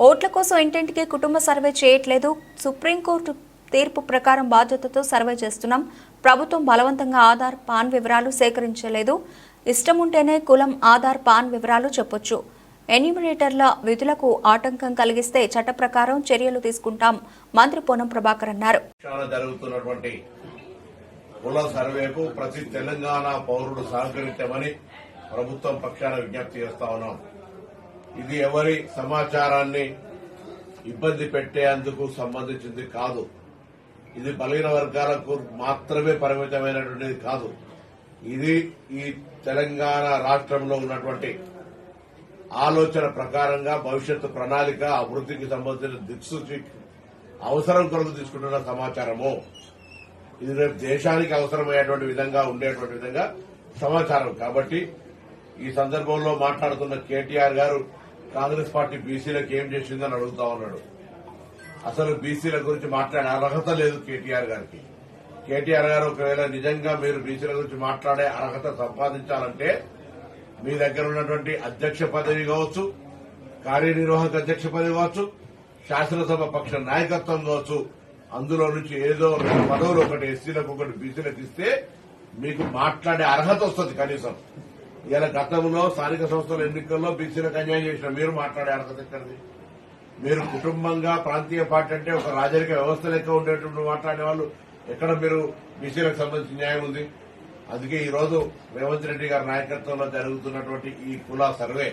ఓట్ల కోసం ఇంటింటికి కుటుంబ సర్వే చేయట్లేదు. సుప్రీంకోర్టు తీర్పు ప్రకారం బాధ్యతతో సర్వే చేస్తున్నాం. ప్రభుత్వం బలవంతంగా ఆధార్ పాన్ వివరాలు సేకరించలేదు. ఇష్టం ఉంటేనే కులం ఆధార్ పాన్ వివరాలు చెప్పొచ్చు. ఎన్యూమినేటర్ల విధులకు ఆటంకం కలిగిస్తే చట్ట ప్రకారం చర్యలు తీసుకుంటాం మంత్రి పొన్నం ప్రభాకర్ అన్నారు. కుల సర్వేకు ప్రతి తెలంగాణ పౌరుడు సహకరించమని ప్రభుత్వం పక్షాన విజ్ఞప్తి చేస్తా ఉన్నాం. ఇది ఎవరి సమాచారాన్ని ఇబ్బంది పెట్టేందుకు సంబంధించింది కాదు. ఇది బలహీన వర్గాలకు మాత్రమే పరిమితమైనటువంటిది కాదు. ఇది ఈ తెలంగాణ రాష్ట్రంలో ఉన్నటువంటి ఆలోచన ప్రకారంగా భవిష్యత్తు ప్రణాళిక అభివృద్ధికి సంబంధించిన దిక్సూచి అవసరం కొరకు తీసుకుంటున్న సమాచారము. ఇది రేపు దేశానికి అవసరమయ్యేటువంటి విధంగా ఉండేటువంటి విధంగా సమాచారం. కాబట్టి ఈ సందర్భంలో మాట్లాడుతున్న కేటీఆర్ గారు కాంగ్రెస్ పార్టీ బీసీలకు ఏం చేసిందని అడుగుతా ఉన్నాడు. అసలు బీసీల గురించి మాట్లాడే అర్హత లేదు కేటీఆర్ గారికి. కేటీఆర్ గారు ఒకవేళ నిజంగా మీరు బీసీల గురించి మాట్లాడే అర్హత సంపాదించాలంటే మీ దగ్గర ఉన్నటువంటి అధ్యక్ష పదవి కావచ్చు కార్యనిర్వాహక అధ్యక్ష పదవి కావచ్చు శాసనసభ పక్ష నాయకత్వం కావచ్చు అందులో నుంచి ఏదో పదవులు ఒకటి ఎస్సీలకు ఒకటి బీసీలకు ఇస్తే మీకు మాట్లాడే అర్హత వస్తుంది కనీసం. ఇలా గతంలో స్థానిక సంస్థల ఎన్నికల్లో బీసీలకు అన్యాయం చేసిన మీరు మాట్లాడే అర్హత మీరు కుటుంబంగా ప్రాంతీయ పార్టీ అంటే ఒక రాజరిక వ్యవస్థ లెక్క ఉండేటువంటి మాట్లాడే వాళ్ళు ఎక్కడ మీరు బీసీలకు సంబంధించిన న్యాయం ఉంది? అందుకే ఈరోజు రేవంత్ రెడ్డి గారి నాయకత్వంలో జరుగుతున్నటువంటి ఈ కుల సర్వే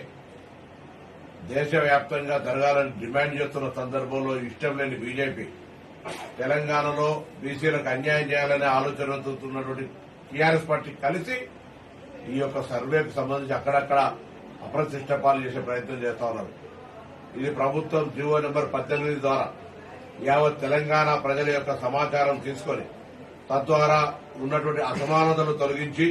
దేశవ్యాప్తంగా జరగాలని డిమాండ్ చేస్తున్న సందర్భంలో ఇష్టం లేని బీజేపీ తెలంగాణలో బీసీలకు అన్యాయం చేయాలనే ఆలోచనతో టీఆర్ఎస్ పార్టీ కలిసి ఈ యొక్క సర్వేకు సంబంధించి అక్కడక్కడ అప్రతిష్ట పాలు చేసే ప్రయత్నం చేస్తా ఉన్నారు ఇది ప్రభుత్వం జీవో నెంబర్ పద్దెనిమిది ద్వారా యావత్ తెలంగాణ ప్రజల యొక్క సమాచారం తీసుకొని తద్వారా ఉన్నటువంటి అసమానతలు తొలగించి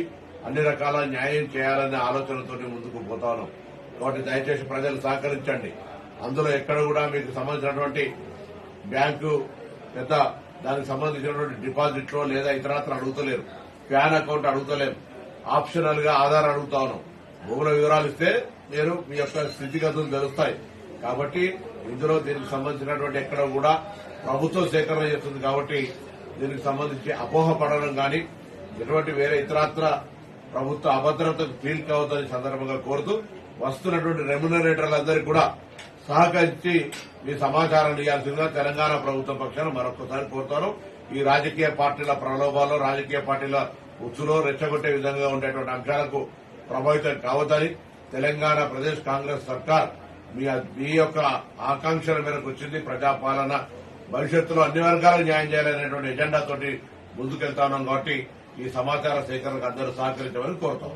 అన్ని రకాల న్యాయం చేయాలనే ఆలోచనతో ముందుకు పోతా ఉన్నాం. కాబట్టి దయచేసి ప్రజలు సహకరించండి. అందులో ఎక్కడ కూడా మీకు సంబంధించినటువంటి బ్యాంకు పెద్ద దానికి సంబంధించినటువంటి డిపాజిట్లో లేదా ఇతరత్ర అడుగుతలేరు. ప్యాన్ అకౌంట్ అడుగుతలేరు ఆప్షనల్గా ఆధార్ అడుగుతాను భూముల వివరాలు ఇస్తే మీరు మీ యొక్క స్థితిగతులు తెలుస్తాయి. కాబట్టి ఇందులో దీనికి సంబంధించినటువంటి ఎక్కడ కూడా ప్రభుత్వం సేకరణ చేస్తుంది కాబట్టి దీనికి సంబంధించి అపోహ పడడం కానీ ఎటువంటి వేరే ఇతరత్ర ప్రభుత్వ అభద్రతకు ఫీల్ కావద్దని సందర్భంగా కోరుతూ వస్తున్నటువంటి రెమ్యునరేటర్లందరికీ కూడా సహకరించి మీ సమాచారం ఇవ్వాల్సిందిగా తెలంగాణ ప్రభుత్వం పక్షాన మరొకసారి కోరుతాను. ఈ రాజకీయ పార్టీల ప్రలోభాలు రాజకీయ పార్టీల ఉచ్చులో రెచ్చగొట్టే విధంగా ఉండేటువంటి అంశాలకు ప్రభావితం కావద్దని తెలంగాణ ప్రదేశ్ కాంగ్రెస్ సర్కార్ మీ మీ యొక్క ఆకాంక్షల మేరకు వచ్చింది. ప్రజాపాలన భవిష్యత్తులో అన్ని వర్గాలకు న్యాయం చేయాలనేటువంటి ఎజెండాతోటి ముందుకెళ్తా ఉన్నాం కాబట్టి ఈ సమాచార సేకరణకు అందరూ సహకరించమని కోరుతాం